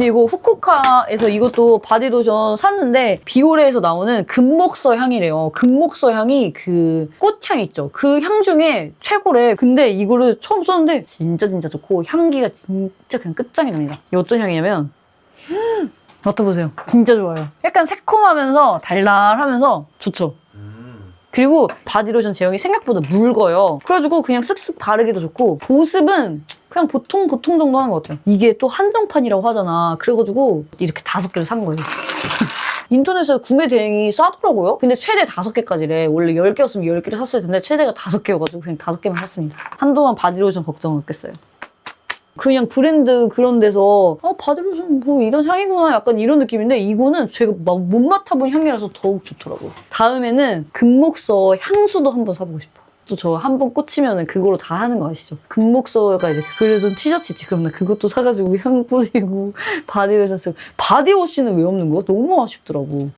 이거 후쿠카에서 이것도 바디로션 샀는데 비오레에서 나오는 금목서 향이래요. 금목서 향이 그 꽃향 있죠. 그 향 중에 최고래. 근데 이거를 처음 썼는데 진짜 진짜 좋고 향기가 진짜 그냥 끝장이랍니다. 이게 어떤 향이냐면 음, 맡아보세요. 진짜 좋아요. 약간 새콤하면서 달달하면서 좋죠. 음. 그리고 바디로션 제형이 생각보다 묽어요. 그래가지고 그냥 쓱쓱 바르기도 좋고 보습은 그냥 보통 보통 정도 하는 것 같아요. 이게 또 한정판이라고 하잖아. 그래가지고 이렇게 다섯 개를 산 거예요. 인터넷에서 구매 대행이 싸더라고요. 근데 최대 다섯 개까지래. 원래 열 개였으면 열 개를 샀을 텐데 최대가 다섯 개여가지고 그냥 다섯 개만 샀습니다. 한동안 바디로션 걱정은 없겠어요. 그냥 브랜드 그런 데서 아 바디로션 뭐 이런 향이구나 약간 이런 느낌인데 이거는 제가 막 못 맡아본 향이라서 더욱 좋더라고요. 다음에는 금목서 향수도 한번 사보고 싶어. 또 저 한 번 꽂히면은 그거로 다 하는 거 아시죠? 금목서가 이제 그려진 티셔츠 있지. 그럼 나 그것도 사가지고 향 뿌리고 바디로션 쓰고 바디워시는 왜 없는 거야? 너무 아쉽더라고.